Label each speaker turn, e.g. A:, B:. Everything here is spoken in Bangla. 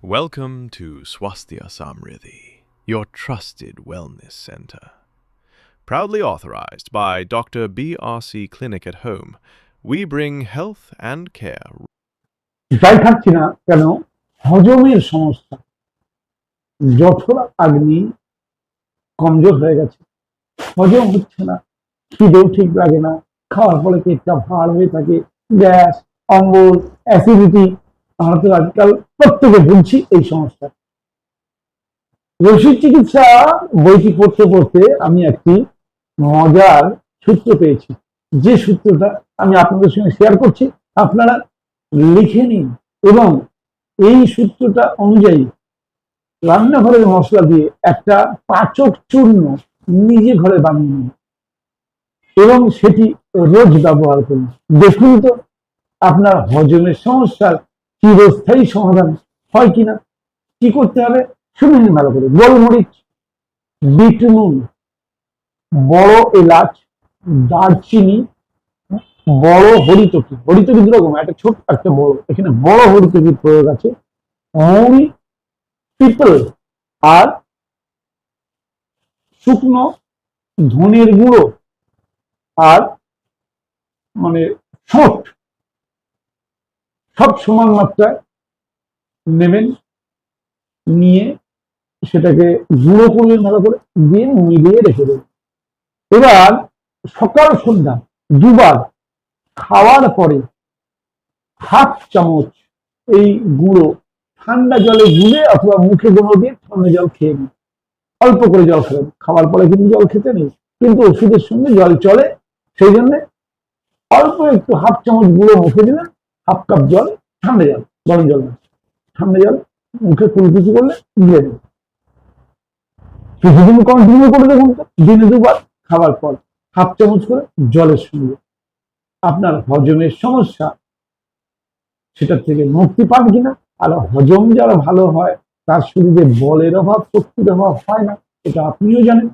A: Welcome to Swasthya Samriddhi, your trusted wellness center. Proudly authorized by Dr. BRC Clinic at Home, we bring health and care
B: যাই খাচ্ছি না কেন হজমের সমস্যা জঠর আগ্নি কমজোর হয়ে গেছে হজম হচ্ছে না খিদেও ঠিক লাগে না খাওয়ার পরে পেটটা ভার হয়ে থাকে গ্যাস অম্বল অ্যাসিডিটি আমরা তো আজকাল প্রত্যেকে ভুগছি এই সমস্যা। রসিক চিকিৎসা বইটি পড়তে পড়তে আমি একটি মজার সূত্র পেয়েছি। যে সূত্রটা আমি আপনাদের সঙ্গে শেয়ার করছি, আপনারা লিখে নিন এবং এই সূত্রটা অনুযায়ী রান্নাঘরের মশলা দিয়ে একটা পাচক চূর্ণ নিজে ঘরে বানিয়ে নিন এবং সেটি রোজ ব্যবহার করুন। দেখুন তো, আপনার হজমের সমস্যার চিরস্থায়ী সমাধান হয় কিনা? কি করতে হবে? শুনে ভালো করে। গোলমরিচ বিট নুন বড় এলাচ, দারচিনি, বড় হরিতকি। হরিতকি দুরকম একটা ছোট একটা বড়। এখানে বড় হরিতকির প্রয়োগ আছে। মৌরি পিপল আর শুকনো ধনের গুঁড়ো আর মানে ছোট সব সমান মাত্রায় নেবেন, নিয়ে সেটাকে গুঁড়ো করবেন ভালো করে দিয়ে মিলিয়ে রেখে দেবেন। এবার সকাল সন্ধ্যা, দুবার খাওয়ার পরে হাফ চামচ এই গুঁড়ো ঠান্ডা জলে গুলে অথবা মুখে গুঁড়ো দিয়ে ঠান্ডা জল খেয়ে নিন। অল্প করে জল খাবেন। খাওয়ার পরে কিন্তু জল খেতে নেই, কিন্তু ওষুধের সঙ্গে জল চলে। সেই জন্য অল্প একটু হাফ চামচ গুঁড়ো মুখে দিলেন হাফ কাপ জল, ঠান্ডা জল, গরম জল না ঠান্ডা জল, মুখে কুলকুচি করলে দিয়ে দেবে কিছুদিন কন্টিনিউ করে দেখুন দিনে দুবার, খাবার পর হাফ চামচ করে জলের সঙ্গে। আপনার হজমের সমস্যা, সেটার থেকে মুক্তি পান কিনা, আর হজম যারা ভালো হয়, তার শরীরে বলের অভাব, শক্তির অভাব হয় না, এটা আপনিও জানেন।